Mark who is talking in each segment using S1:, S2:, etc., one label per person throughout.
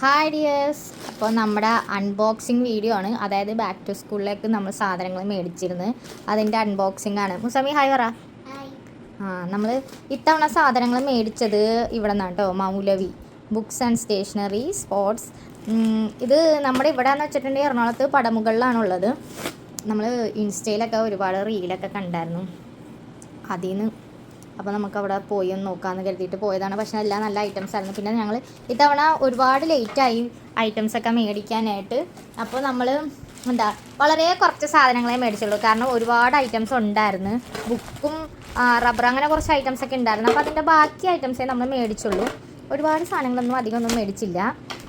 S1: Hi dears അപ്പോൾ നമ്മുടെ unboxing video ആണ്. അതായത് ബാക്ക് ടു സ്കൂളിലേക്ക് നമ്മൾ സാധനങ്ങൾ മേടിച്ചിരുന്നു. അതിന്റെ അൺബോക്സിംഗ് ആണ്. മുസമി ഹായ് പറ. ആ നമ്മൾ ഇത്തവണ സാധനങ്ങൾ മേടിച്ചത് ഇവിടെ നിന്നാണ് കേട്ടോ Moulavi books and stationery sports ഇത് നമ്മുടെ ഇവിടെ എന്ന് വെച്ചിട്ടുണ്ടെങ്കിൽ എറണാകുളത്ത് പടമുകളിലാണുള്ളത്. നമ്മൾ ഇൻസ്റ്റയിലൊക്കെ ഒരുപാട് റീലൊക്കെ കണ്ടായിരുന്നു. അതിൽ നിന്ന് അപ്പോൾ നമുക്ക് അവിടെ പോയി ഒന്ന് നോക്കാമെന്ന് കരുതിയിട്ട് പോയതാണ്. പക്ഷേ എല്ലാം നല്ല ഐറ്റംസ് ആയിരുന്നു. പിന്നെ ഞങ്ങൾ ഇത്തവണ ഒരുപാട് ലേറ്റായി ഐറ്റംസ് ഒക്കെ മേടിക്കാനായിട്ട്. അപ്പോൾ നമ്മൾ എന്താ വളരെ കുറച്ച് സാധനങ്ങളെ മേടിച്ചുള്ളൂ. കാരണം ഒരുപാട് ഐറ്റംസ് ഉണ്ടായിരുന്നു. ബുക്കും റബ്ബർ അങ്ങനെ കുറച്ച് ഐറ്റംസ് ഒക്കെ ഉണ്ടായിരുന്നു. അപ്പോൾ അതിന്റെ ബാക്കി ഐറ്റംസേ നമ്മൾ മേടിച്ചുള്ളൂ. ഒരുപാട് സാധനങ്ങളൊന്നും അധികം ഒന്നും മേടിച്ചില്ല.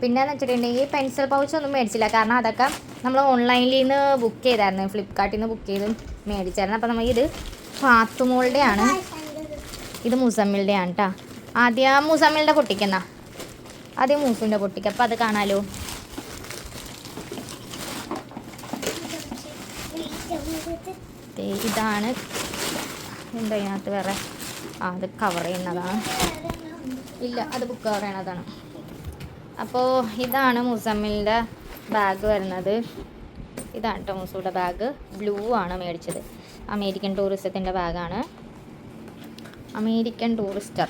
S1: പിന്നെ എന്ന് വെച്ചിട്ടുണ്ടെങ്കിൽ പെൻസിൽ പൗച്ച് ഒന്നും മേടിച്ചില്ല. കാരണം അതൊക്കെ നമ്മൾ ഓൺലൈനിൽ നിന്ന് ബുക്ക് ചെയ്തായിരുന്നു. ഫ്ലിപ്കാർട്ടിൽ നിന്ന് ബുക്ക് ചെയ്ത് മേടിച്ചായിരുന്നു. അപ്പോൾ നമ്മൾ ഇത് പാത്തുമോളുടെ ആണ് ഇത് മുസമ്മിളുടെ ആണ് കേട്ടോ ആദ്യം മുസമ്മിളുടെ പൊട്ടിക്കുന്ന ആദ്യം മൂസിന്റെ പൊട്ടിക്ക. അപ്പം അത് കാണാലോ. ഇതാണ്. എന്താ ഇതിനകത്ത് വേറെ. ആ അത് കവർ ചെയ്യുന്നതാണ്. ഇല്ല അത് ബുക്ക് കവർ ചെയ്യണതാണ്. അപ്പോൾ ഇതാണ് മുസമ്മിലിന്റെ ബാഗ് വരുന്നത്. ഇതാണ് കേട്ടോ മൂസൂടെ ബാഗ് ബ്ലൂ ആണ് മേടിച്ചത്. അമേരിക്കൻ ടൂറിസത്തിന്റെ ബാഗാണ് അമേരിക്കൻ ടൂറിസ്റ്റർ.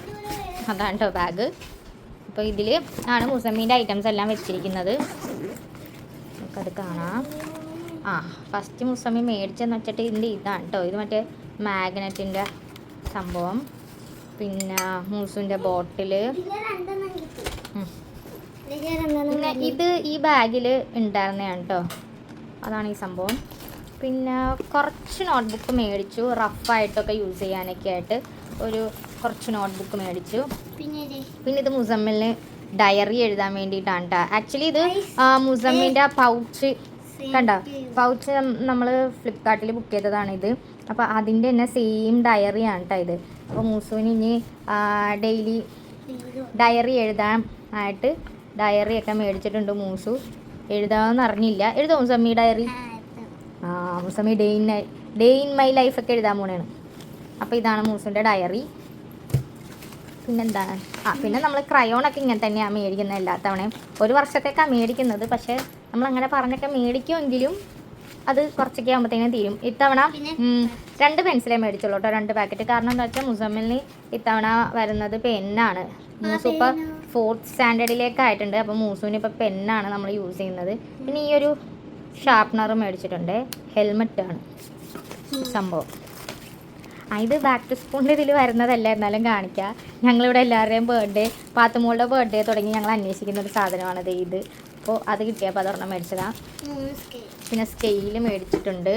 S1: അതാണ് ബാഗ്. അപ്പോൾ ഇതിൽ ആണ് മുസമ്മീന്റെ ഐറ്റംസ് എല്ലാം വെച്ചിരിക്കുന്നത്. നമുക്കത് കാണാം. ആ ഫസ്റ്റ് മുസമ്മി മേടിച്ചെന്ന് വെച്ചിട്ട് ഇതിന്റെ ഇതാണ് കേട്ടോ ഇത് മറ്റേ മാഗ്നറ്റിന്റെ സംഭവം. പിന്നെ മൂസുവിന്റെ ബോട്ടിൽ പിന്നെ ഇത് ഈ ബാഗിൽ ഉണ്ടായിരുന്നതാണ് കേട്ടോ അതാണ് ഈ സംഭവം. പിന്നെ കുറച്ച് നോട്ട്ബുക്ക് മേടിച്ചു. റഫായിട്ടൊക്കെ യൂസ് ചെയ്യാനൊക്കെ ആയിട്ട് ഒരു കുറച്ച് നോട്ട്ബുക്ക് മേടിച്ചു. പിന്നെ ഇത്? മുസമ്മിലിന് ഡയറി എഴുതാൻ വേണ്ടിയിട്ടാണ് കേട്ടോ ആക്ച്വലി ഇത് ആ, പൗച്ച് കണ്ട? പൗച്ച് നമ്മൾ ഫ്ലിപ്കാർട്ടിൽ ബുക്ക് ചെയ്തതാണ് ഇത്. അപ്പോൾ അതിന്റെ തന്നെ സെയിം ഡയറിയാണ് കേട്ടോ ഇത്. അപ്പോൾ മൂസുവിന് ഇനി ഡെയിലി ഡയറി എഴുതാൻ ആയിട്ട് ഡയറി ഒക്കെ മേടിച്ചിട്ടുണ്ട് മൂസു. എഴുതാമെന്ന് അറിഞ്ഞില്ല. എഴുതാം മുസമ്മി ഡയറി ആ Musammi day in day in my ലൈഫൊക്കെ എഴുതാൻ പോണേണ്. അപ്പോൾ ഇതാണ് മൂസിന്റെ ഡയറി പിന്നെന്താണ്? ആ പിന്നെ നമ്മൾ ക്രയോണൊക്കെ ഇങ്ങനെ തന്നെയാണ് മേടിക്കുന്നത് എല്ലാ തവണയും. ഒരു വർഷത്തേക്കാണ് മേടിക്കുന്നത്. പക്ഷേ നമ്മൾ അങ്ങനെ പറഞ്ഞൊക്കെ മേടിക്കുമെങ്കിലും അത് കുറച്ചൊക്കെ ആകുമ്പോഴത്തേനും തീരും. ഇത്തവണ രണ്ട് പെൻസിലേ മേടിച്ചുള്ളൂ കേട്ടോ രണ്ട് പാക്കറ്റ്. കാരണം എന്താ വെച്ചാൽ മുസമ്മിലിന് ഇത്തവണ വരുന്നത് പെന്നാണ്. മൂസു ഇപ്പോൾ ഫോർത്ത് സ്റ്റാൻഡേർഡിലേക്ക് ആയിട്ടുണ്ട്. അപ്പോൾ മൂസുവിന് ഇപ്പോൾ പെന്നാണ് നമ്മൾ യൂസ് ചെയ്യുന്നത്. പിന്നെ ഈ ഒരു ഷാർപ്നർ മേടിച്ചിട്ടുണ്ട്. ഹെൽമെറ്റാണ്. സംഭവം. ഇത് ബാക്ക് ടു സ്കൂളിന്റെ ഇതിൽ വരുന്നതല്ല എന്നാലും കാണിക്കാം. ഞങ്ങളിവിടെ എല്ലാവരുടെയും ബർത്ത്ഡേ പാത്തുമോളുടെ ബർത്ത്ഡേ തുടങ്ങി ഞങ്ങൾ അന്വേഷിക്കുന്ന ഒരു സാധനമാണിത് ഇത്. അപ്പോൾ അത് കിട്ടിയപ്പോൾ അതൊരെണ്ണം മേടിച്ചതാണ് പിന്നെ സ്കെയിൽ മേടിച്ചിട്ടുണ്ട്.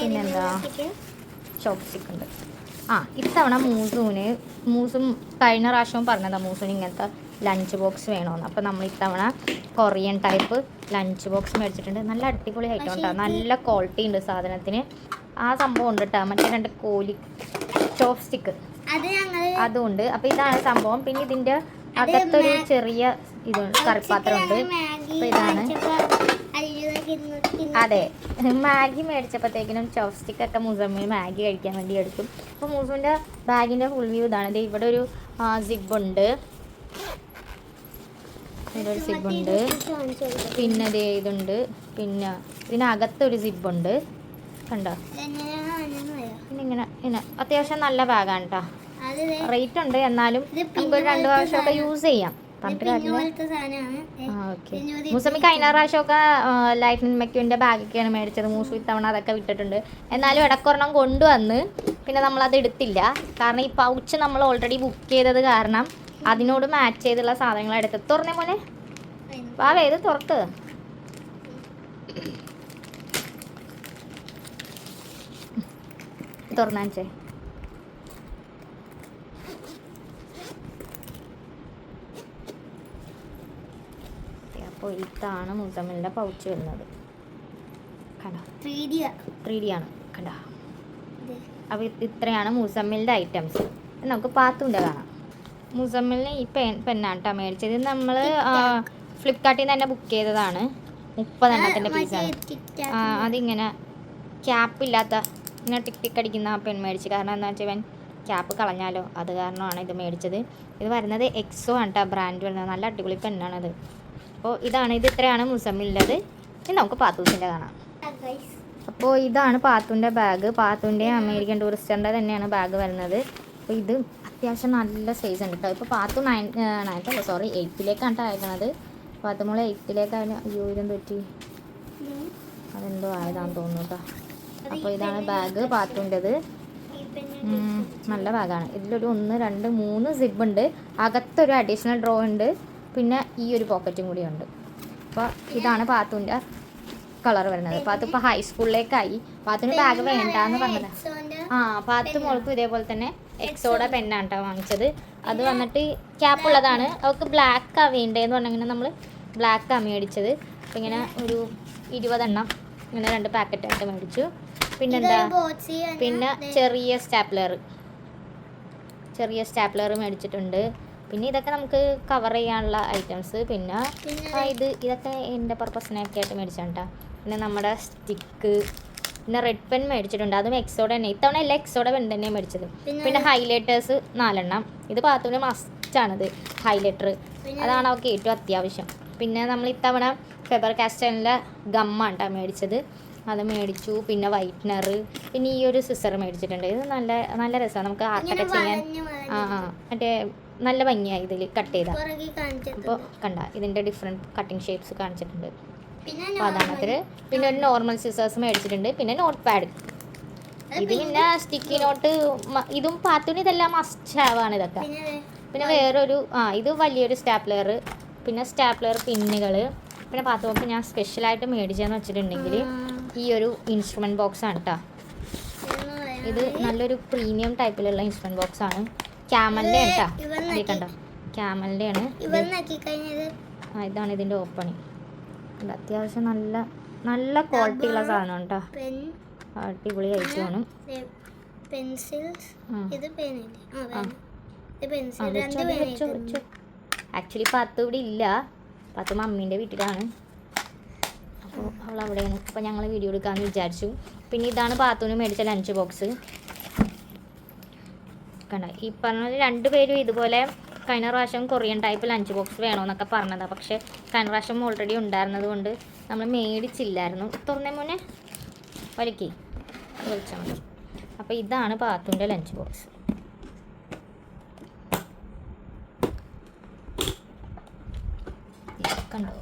S1: പിന്നെന്താ? ചോപ്സ്റ്റിക് ഉണ്ട്. ആ ഇത്തവണ മൂസൂന് മൂസും കഴിഞ്ഞ പ്രാവശ്യവും പറഞ്ഞതാണ് മൂസൂന് ഇങ്ങനത്തെ ലഞ്ച് ബോക്സ് വേണമെന്ന് അപ്പോൾ നമ്മൾ ഇത്തവണ കൊറിയൻ ടൈപ്പ് ലഞ്ച് ബോക്സ് മേടിച്ചിട്ടുണ്ട്. നല്ല അടിപൊളി ഐറ്റം
S2: ഉണ്ടാകും
S1: നല്ല ക്വാളിറ്റി ഉണ്ട് സാധനത്തിന്. ആ സംഭവം ഉണ്ട് കേട്ടോ മറ്റേ രണ്ട് കോലി
S2: ചോപ്പ് സ്റ്റിക്ക്
S1: അതുണ്ട്. അപ്പോൾ ഇതാണ് സംഭവം. പിന്നെ
S2: ഇതിന്റെ
S1: അകത്തൊരു ചെറിയ ഇതുണ്ട് കറിപ്പാത്രം
S2: ഉണ്ട്
S1: അപ്പോൾ ഇതാണ്. അതെ. മാഗി മേടിച്ചപ്പോഴത്തേക്കിനും ചോപ്സ്റ്റിക് ഒക്കെ മുസമ്മി മാഗി കഴിക്കാൻ വേണ്ടി എടുക്കും. അപ്പോൾ മുസമ്മിന്റെ ബാഗിന്റെ ഫുൾ വ്യൂ ഇതാണ്. ദേ ഇവിടെ ഒരു സിബ് ഉണ്ട്. ഇവിടെ ഒരു സിബ് ഉണ്ട്. പിന്നെ ദേ ഇതുണ്ട്. പിന്നെ ഇതിനകത്തൊരു സിബ് ഉണ്ട്. കണ്ടോ? പിന്നെ ഇങ്ങനെ ഇങ്ങനെ. അത്യാവശ്യം നല്ല ബാഗാണ് കേട്ടോ റേറ്റ് ഉണ്ട് എന്നാലും നമുക്ക് രണ്ട് പ്രാവശ്യമൊക്കെ യൂസ് ചെയ്യാം. മൂസമ്മി കഴിഞ്ഞ പ്രാവശ്യമൊക്കെ ലൈറ്റിൻ മെക്യുവിന്റെ ബാഗൊക്കെയാണ് മേടിച്ചത്. മൂസു ഇത്തവണ അതൊക്കെ വിട്ടിട്ടുണ്ട്. എന്നാലും ഇടക്കൊരെണ്ണം കൊണ്ടുവന്ന് പിന്നെ നമ്മൾ അത് എടുത്തില്ല. കാരണം ഈ പൗച്ച് നമ്മൾ ഓൾറെഡി ബുക്ക് ചെയ്തത് കാരണം അതിനോട് മാച്ച് ചെയ്തുള്ള സാധനങ്ങൾ എടുത്ത് തുറന്നേ മോനെ. വാ വേത് തുറക്ക്. തുറന്നാച്ചേ അപ്പോൾ ഇതാണ് മുസമ്മിലിന്റെ പൗച്ച് വരുന്നത്. കണ്ടോ?
S2: 3D ആ.
S1: ത്രീ ഡി ആണ്. കണ്ടോ?
S2: ദേ,
S1: അപ്പോൾ ഇത്രയാണ് മുസമ്മിലിന്റെ ഐറ്റംസ് നമുക്ക് പാത്തുണ്ട് കാണാം. മുസമ്മിലിന് ഈ പെൻ പെന്നാണ് കേട്ടോ മേടിച്ചത്. നമ്മൾ ഫ്ലിപ്കാർട്ടിൽ നിന്ന് തന്നെ ബുക്ക് ചെയ്തതാണ്. മുപ്പതെണ്ണത്തിന്റെ
S2: മറ്റേ
S1: പീസാണ് അതിങ്ങനെ ക്യാപ്പ് ഇല്ലാത്ത ഇങ്ങനെ ടിക് ടിക് അടിക്കുന്ന ആ പെൻ മേടിച്ച്. കാരണം എന്താ വെച്ചാൽ ഇവൻ ക്യാപ്പ് കളഞ്ഞാലോ? അത് കാരണമാണ് ഇത് മേടിച്ചത്. ഇത് വരുന്നത് എക്സോ ആണ് കേട്ടോ ബ്രാൻഡ് വരുന്നത്. നല്ല അടിപൊളി പെണ്ണാണത്. അപ്പോൾ ഇതാണ് ഇത് ഇത്രയാണ് മുസമ്മിലുള്ളത് ഇനി നമുക്ക് പാത്തൂസിന്റെ കാണാം. അപ്പോൾ ഇതാണ് പാത്തുന്റെ ബാഗ് പാത്തുന്റെ അമേരിക്കൻ ടൂറിസ്റ്ററിന്റെ തന്നെയാണ് ബാഗ് വരുന്നത്. അപ്പോൾ ഇത് അത്യാവശ്യം നല്ല സൈസ് ഉണ്ട് കേട്ടോ ഇപ്പോൾ പാത്തു നയൻ നയൻത്ത് അല്ല സോറി എയ്ത്തിലേക്കാണ് കേട്ടോ അയക്കണത്. പാത്തുമോളെ എയ്ത്തിലേക്കാണ് അയ്യോ ഇതെന്ത് പറ്റി? അതെന്തോ ആയതാണെന്ന് തോന്നുന്നു കേട്ടോ അപ്പോൾ ഇതാണ് ബാഗ് പാത്തുണ്ടത് നല്ല ബാഗാണ്. ഇതിലൊരു ഒന്ന് രണ്ട് മൂന്ന് സിബ് ഉണ്ട്. അകത്തൊരു അഡീഷണൽ ഡ്രോ ഉണ്ട്. പിന്നെ ഈ ഒരു പോക്കറ്റും കൂടി ഉണ്ട്. അപ്പോൾ ഇതാണ് പാത്തുന്റെ കളർ വരുന്നത്. പാത്തു ഇപ്പോൾ ഹൈസ്കൂളിലേക്കായി പാത്തിന് ബാഗ് വേണ്ടാന്ന് പറഞ്ഞത്. ആ പാത്തു മോൾക്കും ഇതേപോലെ തന്നെ എക്സോടെ പെന്നാണ് കേട്ടോ വാങ്ങിച്ചത്. അത് വന്നിട്ട് ക്യാപ്പ് ഉള്ളതാണ്. അവൾക്ക് ബ്ലാക്ക് ആ വേണ്ടതെന്ന് പറഞ്ഞിങ്ങനെ നമ്മൾ ബ്ലാക്കാണ് മേടിച്ചത്. അപ്പോൾ ഇങ്ങനെ ഒരു ഇരുപതെണ്ണം ഇങ്ങനെ രണ്ട് പാക്കറ്റായിട്ട് മേടിച്ചു. പിന്നെന്താ? പിന്നെ ചെറിയ സ്റ്റാപ്ലർ ചെറിയ സ്റ്റാപ്ലർ മേടിച്ചിട്ടുണ്ട്. പിന്നെ ഇതൊക്കെ നമുക്ക് കവർ ചെയ്യാനുള്ള ഐറ്റംസ് പിന്നെ ഇത് ഇതൊക്കെ എന്റെ പർപ്പസിനൊക്കെ ആയിട്ട് മേടിച്ചാണ് പിന്നെ നമ്മുടെ സ്റ്റിക്ക് പിന്നെ റെഡ് പെൻ മേടിച്ചിട്ടുണ്ട്. അതും എക്സോഡ് തന്നെ. ഇത്തവണ എല്ലാം എക്സോഡ പെൻ തന്നെ മേടിച്ചത്. പിന്നെ ഹൈലൈറ്റേഴ്സ് നാലെണ്ണം. ഇത് പാത്തുവിന് മസ്റ്റാണിത് ഹൈലൈറ്റർ അതാണ് അവൾക്ക് ഏറ്റവും അത്യാവശ്യം. പിന്നെ നമ്മൾ ഇത്തവണ ഫെബർ കാസ്റ്റലിന്റെ ഗമ്മാണ് കേട്ടോ മേടിച്ചത്. അത് മേടിച്ചു പിന്നെ വൈറ്റ്നർ പിന്നെ ഈ ഒരു സിസർ മേടിച്ചിട്ടുണ്ട്. ഇത് നല്ല നല്ല രസമാണ് നമുക്ക് ആർട്ടൊക്കെ ചെയ്യാൻ ആ ആ. മറ്റേ നല്ല ഭംഗിയായി ഇതിൽ കട്ട് ചെയ്താൽ അപ്പോൾ കണ്ട ഇതിന്റെ ഡിഫറെന്റ് കട്ടിങ് ഷേപ്സ് കാണിച്ചിട്ടുണ്ട്. അപ്പോൾ അതാണ് പിന്നെ ഒരു നോർമൽ സിസേഴ്സ് മേടിച്ചിട്ടുണ്ട്. പിന്നെ നോട്ട് പാഡ് ഇത് പിന്നെ സ്റ്റിക്കി നോട്ട് ഇതും പാത്തുണി ഇതെല്ലാം മസ്റ്റ് ഹാവാണ് ഇതൊക്കെ.
S2: പിന്നെ
S1: വേറൊരു ആ ഇത് വലിയൊരു സ്റ്റാപ്ലർ പിന്നെ സ്റ്റാപ്ലർ പിന്നുകൾ പിന്നെ പാത്തുമൊക്കെ ഞാൻ സ്പെഷ്യലായിട്ട് മേടിച്ചതെന്ന് വെച്ചിട്ടുണ്ടെങ്കിൽ ഈ ഒരു ഇൻസ്ട്രുമെന്റ് ബോക്സ് ആണ് കേട്ടോ ഇത് നല്ലൊരു പ്രീമിയം ടൈപ്പിലുള്ള ഇൻസ്ട്രുമെന്റ് ബോക്സ് ആണ്. ക്യാമലിന്റെ കേട്ടോ ഇത് കണ്ടോ? ക്യാമലിന്റെ ആണ്. ആ ഇതാണ് ഇതിന്റെ ഓപ്പണിങ് ഇത് അത്യാവശ്യം നല്ല നല്ല ക്വാളിറ്റി ഉള്ള സാധനമാണ് കേട്ടോ അടിപൊളി ഐറ്റമാണ്
S2: പെൻസിൽസ് ഇത് പെൻസിൽ.
S1: ആക്ച്വലി പത്ത് ഇവിടെ ഇല്ല. പത്ത് മമ്മീന്റെ വീട്ടിലാണ്. അപ്പോൾ അവൾ അവിടെയാണ് അപ്പോൾ ഞങ്ങൾ വീഡിയോ എടുക്കാമെന്ന് വിചാരിച്ചു. പിന്നെ ഇതാണ് പാത്തൂന് മേടിച്ച ലഞ്ച് ബോക്സ് കണ്ട? ഈ പറഞ്ഞ രണ്ട് പേരും ഇതുപോലെ കഴിഞ്ഞ പ്രാവശ്യം കൊറിയൻ ടൈപ്പ് ലഞ്ച് ബോക്സ് വേണമെന്നൊക്കെ പറഞ്ഞതാണ് പക്ഷേ കഴിഞ്ഞ പ്രാവശ്യം ഓൾറെഡി ഉണ്ടായിരുന്നത് കൊണ്ട് നമ്മൾ മേടിച്ചില്ലായിരുന്നു. തുറന്നേ മുന്നേ വലിക്കേ വലിച്ചാൽ മതി. അപ്പോൾ ഇതാണ് പാത്തുന്റെ ലഞ്ച് ബോക്സ് കണ്ടോ?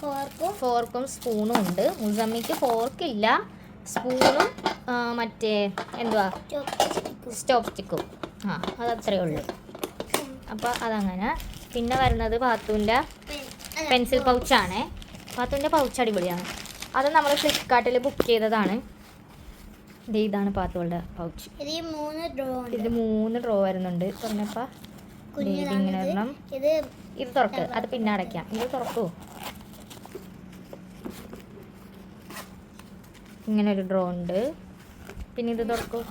S2: ഫോർക്കും
S1: ഫോർക്കും സ്പൂണും ഉണ്ട്. മുസമ്മിക്ക് ഫോർക്കില്ല സ്പൂണും മറ്റേ എന്തുവാ? സ്റ്റോപ്പ് സ്റ്റിക്കും ആ അതത്രേ ഉള്ളൂ. അപ്പോൾ അതങ്ങനെ. പിന്നെ വരുന്നത് പാത്തുവിന്റെ പെൻസിൽ പൗച്ചാണേ പാത്തുവിന്റെ പൗച്ച് അടിപൊളിയാണ്. അത് നമ്മൾ ഫ്ലിപ്കാർട്ടിൽ ബുക്ക് ചെയ്തതാണ്. ഇതാണ് പാത്തുകളുടെ പൗച്ച്
S2: ഇത് മൂന്ന് ഡ്രോ
S1: ഇതിൽ മൂന്ന് ഡ്രോ വരുന്നുണ്ട്. പറഞ്ഞപ്പോൾ ഇങ്ങനെ ഒരെണ്ണം
S2: ഇത്
S1: ഇത് തുറക്ക്. അത് പിന്നെ അടയ്ക്കാം. ഇത് തുറക്കൂ. ഇങ്ങനെ ഒരു ഡ്രോ ഉണ്ട്. പിന്നെ ഇത് തുറക്കും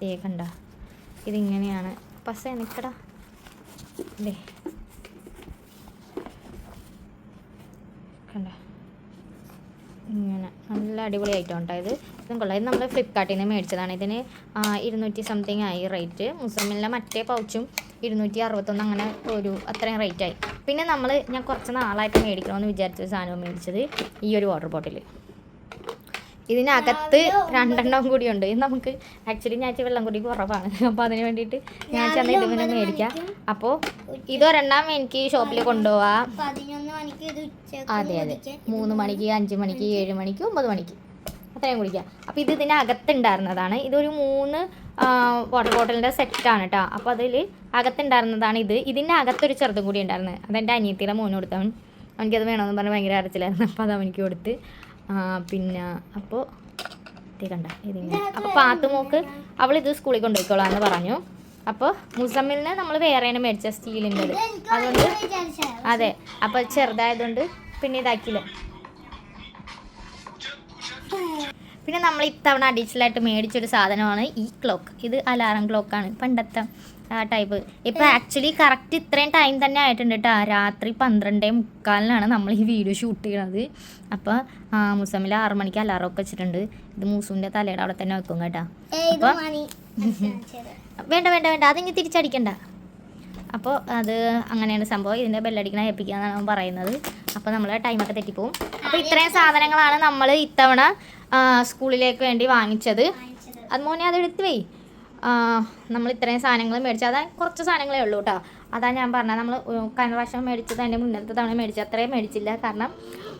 S1: ദേ കണ്ട. ഇതിങ്ങനെയാണ്. പസ നിക്കടാ. ദേ. കണ്ട. ഇങ്ങനെ. നല്ല അടിപൊളി ഐറ്റം ഉണ്ടോ ഇത്. ഇതും കൊള്ളാം. ഇത് നമ്മൾ ഫ്ലിപ്കാർട്ടിൽ നിന്ന് മേടിച്ചതാണ്. ഇതിന് ഇരുന്നൂറ്റി സംതിങ് ആയി റേറ്റ് മുസ്ലിമിലെ മറ്റേ പൗച്ചും ഇരുന്നൂറ്റി അറുപത്തൊന്ന് അങ്ങനെ ഒരു അത്രയും റേറ്റായി ആയി. പിന്നെ നമ്മൾ ഞാൻ കുറച്ച് നാളായിട്ട് മേടിക്കണമെന്ന് വിചാരിച്ച സാധനവും മേടിച്ചത് ഈ ഒരു വാട്ടർ ബോട്ടിൽ ഇതിനകത്ത് രണ്ടെണ്ണം കൂടി ഉണ്ട്. ഇത് നമുക്ക് ആക്ച്വലി ഞാൻ വെള്ളം കൂടി കുറവാണ്. അപ്പോൾ അതിന് വേണ്ടിയിട്ട് ഞാൻ ചെന്ന് ഇത് പിന്നെ മേടിക്കാം. അപ്പോൾ ഇതൊരെണ്ണം എനിക്ക് ഷോപ്പിൽ കൊണ്ടുപോവാം. അതെ അതെ. മൂന്ന് മണിക്ക് അഞ്ച് മണിക്ക് ഏഴ് മണിക്ക് ഒമ്പത് മണിക്ക്. അത്രയും കുടിക്കാം. അപ്പോൾ ഇത് ഇതിനകത്തുണ്ടായിരുന്നതാണ് ഇതൊരു മൂന്ന് വാട്ടർ ബോട്ടിലിന്റെ സെറ്റാണ് കേട്ടോ അപ്പോൾ അതിൽ അകത്തുണ്ടായിരുന്നതാണ് ഇത്. ഇതിന്റെ അകത്തൊരു ചെറുതും കൂടി ഉണ്ടായിരുന്നത് അതെന്റെ അനിയത്തിയുടെ മോന് കൊടുത്തവൻ. അവനിക്കത് വേണമെന്ന് പറഞ്ഞ് ഭയങ്കര അരച്ചിലായിരുന്നു. അപ്പോൾ അത് അവനിക്ക് കൊടുത്ത്. പിന്നെ അപ്പോൾ കണ്ട ഇതിങ്ങനെ. അപ്പോൾ പാത്തുമോക്ക് ഇത് സ്കൂളിൽ കൊണ്ടുപോയിക്കോളാം എന്ന് പറഞ്ഞു. അപ്പോൾ മുസമ്മിലിന് നമ്മൾ വേറെയാണ് മേടിച്ച
S2: സ്റ്റീലിന്റെ
S1: അതുകൊണ്ട് അതെ അപ്പോൾ ചെറുതായതുകൊണ്ട് പിന്നെ ഇതാക്കിയില്ല. പിന്നെ നമ്മൾ ഇത്തവണ അഡീഷണൽ ആയിട്ട് മേടിച്ചൊരു സാധനമാണ് ഈ ക്ലോക്ക് ഇത് അലാറം ക്ലോക്കാണ് പണ്ടത്തെ ആ ടൈപ്പ് ഇപ്പൊ ആക്ച്വലി കറക്റ്റ് ഇത്രയും ടൈം തന്നെ ആയിട്ടുണ്ട് കേട്ടോ രാത്രി പന്ത്രണ്ടേ മുക്കാലിനാണ് നമ്മൾ ഈ വീഡിയോ ഷൂട്ട് ചെയ്യണത്. അപ്പോൾ മുസമ്മിൽ ആറു മണിക്ക് അലാറം ഒക്കെ വെച്ചിട്ടുണ്ട്. ഇത് മൂസുവിന്റെ തലയുടെ അവിടെ തന്നെ വെക്കും കേട്ടോ.
S2: ഏ ഇത്
S1: അപ്പൊ?
S2: മണി.
S1: വേണ്ട വേണ്ട വേണ്ട. അതിങ്ങ് തിരിച്ചടിക്കണ്ട. അപ്പോൾ അത് അങ്ങനെയാണ് സംഭവം. ഇതിന്റെ ബെല്ലടിക്കണ ഏൽപ്പിക്കുക എന്നാണ് പറയുന്നത്. അപ്പോൾ നമ്മൾ ടൈമൊക്കെ തെറ്റിപ്പോവും. അപ്പോൾ ഇത്രയും സാധനങ്ങളാണ് നമ്മൾ ഇത്തവണ സ്കൂളിലേക്ക് വേണ്ടി വാങ്ങിച്ചത്. അത് മോനെ അത് എടുത്ത് പോയി നമ്മൾ ഇത്രയും സാധനങ്ങൾ മേടിച്ചു. അതാ കുറച്ച് സാധനങ്ങളേ ഉള്ളൂ കേട്ടോ അതാ ഞാൻ പറഞ്ഞത്. നമ്മൾ കഴിഞ്ഞ പ്രാവശ്യം മേടിച്ചത് അതിന്റെ മുന്നത്തെ തവണ മേടിച്ചത് അത്രയും മേടിച്ചില്ല. കാരണം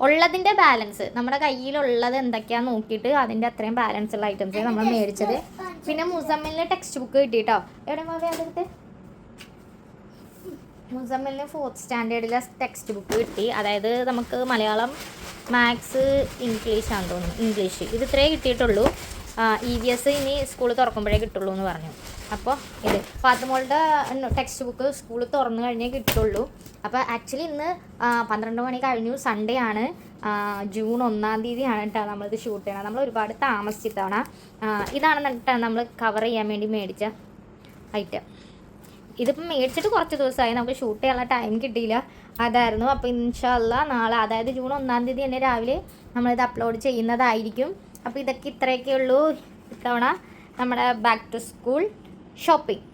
S1: ഉള്ളതിന്റെ ബാലൻസ് നമ്മുടെ കയ്യിലുള്ളത് എന്തൊക്കെയാണെന്ന് നോക്കിയിട്ട് അതിന്റെ അത്രയും ബാലൻസ് ഉള്ള ഐറ്റംസ് നമ്മൾ മേടിച്ചത്. പിന്നെ മുസമ്മിലിന് ടെക്സ്റ്റ് ബുക്ക് കിട്ടി കേട്ടോ എവിടെ മോനെ അതെടുത്ത് മുസമ്മിലിന് ഫോർത്ത് സ്റ്റാൻഡേർഡിലെ ടെക്സ്റ്റ് ബുക്ക് കിട്ടി. അതായത് നമുക്ക് മലയാളം മാത്സ് ഇംഗ്ലീഷ് ആണെന്ന് തോന്നുന്നു. ഇംഗ്ലീഷ് ഇത് ഇത്രേ കിട്ടിയിട്ടുള്ളൂ. ഇ വി എസ് ഇനി സ്കൂൾ തുറക്കുമ്പോഴേ കിട്ടുള്ളൂ എന്ന് പറഞ്ഞു. അപ്പോൾ ഇത് പാത്തുമോളുടെ ടെക്സ്റ്റ് ബുക്ക് സ്കൂൾ തുറന്നു കഴിഞ്ഞേ കിട്ടുള്ളൂ. അപ്പോൾ ആക്ച്വലി ഇന്ന് പന്ത്രണ്ട് മണി കഴിഞ്ഞു. സൺഡേ ആണ്. ജൂൺ ഒന്നാം തീയതിയാണ് കേട്ടോ നമ്മളിത് ഷൂട്ട് ചെയ്യണം നമ്മൾ ഒരുപാട് താമസിച്ചിട്ടാണ് ഇതാണ് നമ്മൾ കവർ ചെയ്യാൻ വേണ്ടി മേടിച്ച ഐറ്റം ഇതിപ്പം മേടിച്ചിട്ട് കുറച്ച് ദിവസമായി. നമുക്ക് ഷൂട്ട് ചെയ്യാനുള്ള ടൈം കിട്ടിയില്ല. അതായിരുന്നു. അപ്പോൾ ഇൻഷല്ല നാളെ അതായത് ജൂൺ ഒന്നാം തീയതി തന്നെ രാവിലെ നമ്മളിത് അപ്ലോഡ് ചെയ്യുന്നതായിരിക്കും. അപ്പോൾ ഇതൊക്കെ ഇത്രയൊക്കെ ഉള്ളൂ ഇത്തവണ നമ്മുടെ ബാക്ക് ടു സ്കൂൾ ഷോപ്പിംഗ്